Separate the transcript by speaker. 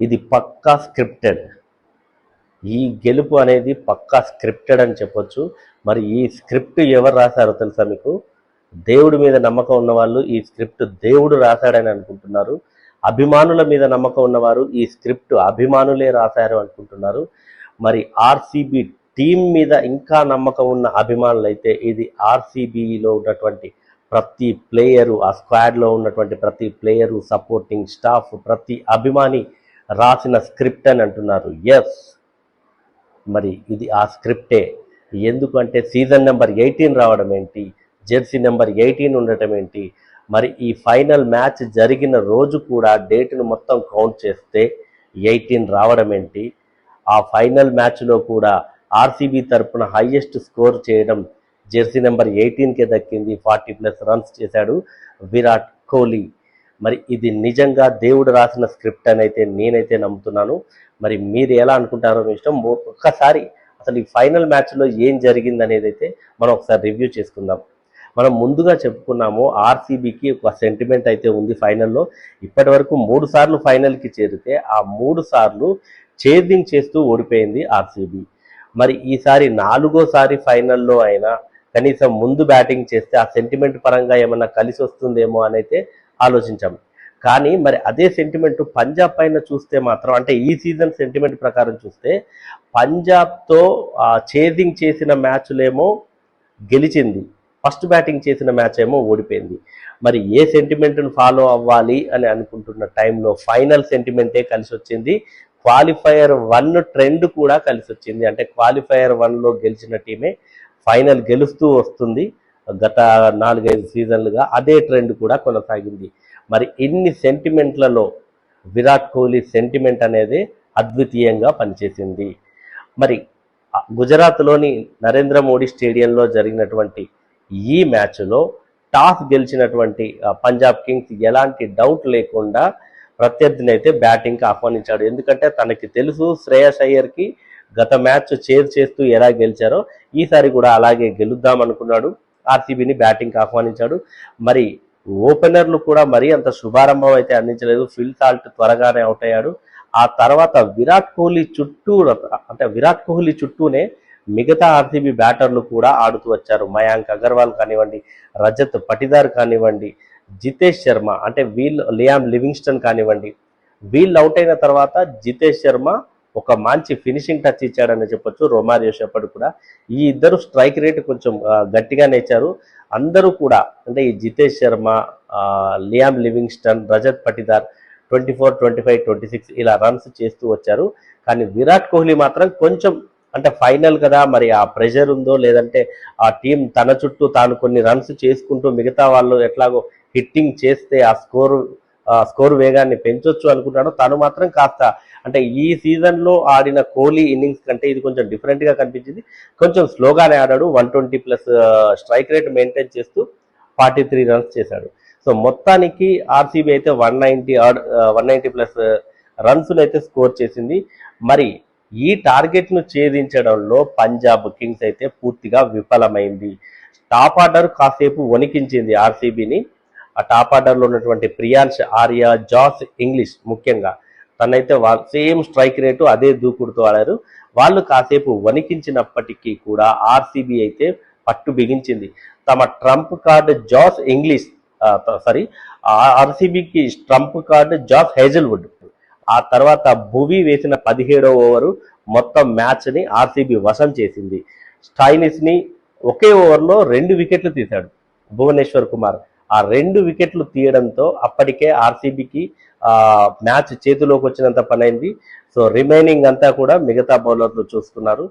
Speaker 1: ఇది పక్కా స్క్రిప్టెడ్. ఈ గెలుపు అనేది పక్కా స్క్రిప్టెడ్ అని చెప్పొచ్చు. మరి ఈ స్క్రిప్ట్ ఎవరు రాశారో తెలుసా మీకు? దేవుడి మీద నమ్మకం ఉన్నవాళ్ళు ఈ స్క్రిప్ట్ దేవుడు రాశాడని అనుకుంటున్నారు. అభిమానుల మీద నమ్మకం ఉన్నవారు ఈ స్క్రిప్ట్ అభిమానులే రాశారు అనుకుంటున్నారు. మరి ఆర్సీబీ టీం మీద ఇంకా నమ్మకం ఉన్న అభిమానులు అయితే ఇది ఆర్సీబీలో ఉన్నటువంటి ప్రతి ప్లేయరు ఆ స్క్వాడ్లో ఉన్నటువంటి ప్రతి ప్లేయరు సపోర్టింగ్ స్టాఫ్ ప్రతి అభిమాని రాసిన స్క్రిప్ట్ అని అంటున్నారు. ఎస్ మరి ఇది ఆ స్క్రిప్టే. ఎందుకంటే సీజన్ నెంబర్ ఎయిటీన్ రావడం ఏంటి? జెర్సీ నెంబర్ ఎయిటీన్ ఉండటం ఏంటి? మరి ఈ ఫైనల్ మ్యాచ్ జరిగిన రోజు కూడా డేట్ను మొత్తం కౌంట్ చేస్తే ఎయిటీన్ రావడం ఏంటి? ఆ ఫైనల్ మ్యాచ్లో కూడా ఆర్సీబీ తరపున హైయెస్ట్ స్కోర్ చేయడం జెర్సీ నెంబర్ ఎయిటీన్కే దక్కింది. ఫార్టీ ప్లస్ రన్స్ చేశాడు విరాట్ కోహ్లీ. మరి ఇది నిజంగా దేవుడు రాసిన స్క్రిప్ట్ అని అయితే నేనైతే నమ్ముతున్నాను. మరి మీరు ఎలా అనుకుంటారో మీ ఇష్టం. ఒక్కసారి అసలు ఈ ఫైనల్ మ్యాచ్లో ఏం జరిగింది అనేది అయితే మనం ఒకసారి రివ్యూ చేసుకుందాం. మనం ముందుగా చెప్పుకున్నాము ఆర్సీబీకి ఒక సెంటిమెంట్ అయితే ఉంది ఫైనల్లో. ఇప్పటి వరకు మూడు సార్లు ఫైనల్కి చేరితే ఆ మూడు సార్లు చేజింగ్ చేస్తూ ఓడిపోయింది ఆర్సీబీ. మరి ఈసారి నాలుగోసారి ఫైనల్లో అయినా కనీసం ముందు బ్యాటింగ్ చేస్తే ఆ సెంటిమెంట్ పరంగా ఏమన్నా కలిసి వస్తుందేమో అని అయితే ఆలోచించాం కానీ మరి అదే సెంటిమెంట్ పంజాబ్ పైన చూస్తే మాత్రం అంటే ఈ సీజన్ సెంటిమెంట్ ప్రకారం చూస్తే పంజాబ్తో చేజింగ్ చేసిన మ్యాచ్లేమో గెలిచింది. ఫస్ట్ బ్యాటింగ్ చేసిన మ్యాచ్ ఏమో ఓడిపోయింది. మరి ఏ సెంటిమెంట్ను ఫాలో అవ్వాలి అని అనుకుంటున్న టైంలో ఫైనల్ సెంటిమెంటే కలిసి వచ్చింది క్వాలిఫైయర్ వన్ ట్రెండ్ కూడా కలిసి వచ్చింది అంటే క్వాలిఫైయర్ వన్లో గెలిచిన టీమే ఫైనల్ గెలుస్తూ వస్తుంది. గత నాలుగైదు సీజన్లుగా అదే ట్రెండ్ కూడా కొనసాగింది. మరి ఇన్ని సెంటిమెంట్లలో విరాట్ కోహ్లీ సెంటిమెంట్ అనేది అద్వితీయంగా పనిచేసింది? మరి గుజరాత్లోని నరేంద్ర మోడీ స్టేడియంలో జరిగినటువంటి ఈ మ్యాచ్లో టాస్ గెలిచినటువంటి పంజాబ్ కింగ్స్ ఎలాంటి డౌట్ లేకుండా ప్రత్యర్థిని అయితే బ్యాటింగ్కి ఆహ్వానించాడు. ఎందుకంటే తనకి తెలుసు శ్రేయస్ అయ్యర్కి గత మ్యాచ్ చేర్ చేస్తూ ఎలా గెలిచారో ఈసారి కూడా అలాగే గెలుద్దాం అనుకున్నాడు ఆర్సీబీని బ్యాటింగ్కి ఆహ్వానించాడు. మరి ఓపెనర్లు కూడా మరీ అంత శుభారంభం అయితే అందించలేదు. ఫిల్ సాల్ట్ త్వరగానే అవుట్ అయ్యాడు. ఆ తర్వాత విరాట్ కోహ్లీ చుట్టూ అంటే విరాట్ కోహ్లీ చుట్టూనే మిగతా ఆర్సీబీ బ్యాటర్లు కూడా ఆడుతూ వచ్చారు. మయాంక్ అగర్వాల్ కానివ్వండి రజత్ పటిదార్ కానివ్వండి జితేష్ శర్మ అంటే వీళ్ళు లియామ్ లివింగ్స్టన్ కానివ్వండి. వీళ్ళు అవుట్ అయిన తర్వాత జితేష్ శర్మ ఒక మంచి ఫినిషింగ్ టచ్ ఇచ్చాడని చెప్పొచ్చు. రొమారియో షెపర్డ్ కూడా. ఈ ఇద్దరు స్ట్రైక్ రేట్ కొంచెం గట్టిగానే ఇచ్చారు. అందరూ కూడా అంటే ఈ Jitesh Sharma Liam Livingstone Rajat Patidar twenty four twenty five twenty six ఇలా రన్స్ చేస్తూ వచ్చారు. కానీ విరాట్ కోహ్లీ మాత్రం కొంచెం అంటే ఫైనల్ కదా మరి ఆ ప్రెషర్ ఉందో లేదంటే ఆ టీం తన చుట్టూ తాను కొన్ని రన్స్ చేసుకుంటూ మిగతా వాళ్ళు ఎట్లాగో హిట్టింగ్ చేస్తే ఆ స్కోర్ స్కోర్ వేగాన్ని పెంచొచ్చు అనుకుంటాడో తను మాత్రం కాస్త అంటే ఈ సీజన్లో ఆడిన కోహ్లీ ఇన్నింగ్స్ కంటే ఇది కొంచెం డిఫరెంట్గా కనిపించింది. కొంచెం స్లోగానే ఆడాడు one twenty plus strike rate maintain చేస్తూ ఫార్టీ త్రీ రన్స్ చేశాడు. సో మొత్తానికి ఆర్సీబీ అయితే one ninety one ninety plus రన్స్ను అయితే స్కోర్ చేసింది. మరి ఈ టార్గెట్ను ఛేదించడంలో పంజాబ్ కింగ్స్ అయితే పూర్తిగా విఫలమైంది. టాప్ ఆర్డర్ కాసేపు వణికించింది ఆర్సీబీని. ఆ టాప్ ఆర్డర్లో ఉన్నటువంటి ప్రియాంశ్ ఆర్య జాస్ ఇంగ్లీష్ ముఖ్యంగా. తనైతే వా సేమ్ స్ట్రైక్ రేటు అదే దూకుడుతో ఆడారు. వాళ్ళు కాసేపు వణికించినప్పటికీ కూడా ఆర్సీబీ అయితే పట్టు బిగించింది. తమ trump card Josh Inglis sorry ఆర్సీబీకి trump card Josh Hazlewood. ఆ తర్వాత భువి వేసిన పదిహేడవ ఓవరు మొత్తం మ్యాచ్ని ఆర్సీబీ వశం చేసింది. స్టైనిస్ని ఒకే ఓవర్లో రెండు వికెట్లు తీశాడు భువనేశ్వర్ కుమార్. ఆ రెండు వికెట్లు తీయడంతో అప్పటికే ఆర్సీబీకి మ్యాచ్ చేతిలోకి వచ్చినంత పనైంది. సో రిమైనింగ్ అంతా కూడా మిగతా బౌలర్లు చూసుకున్నారు.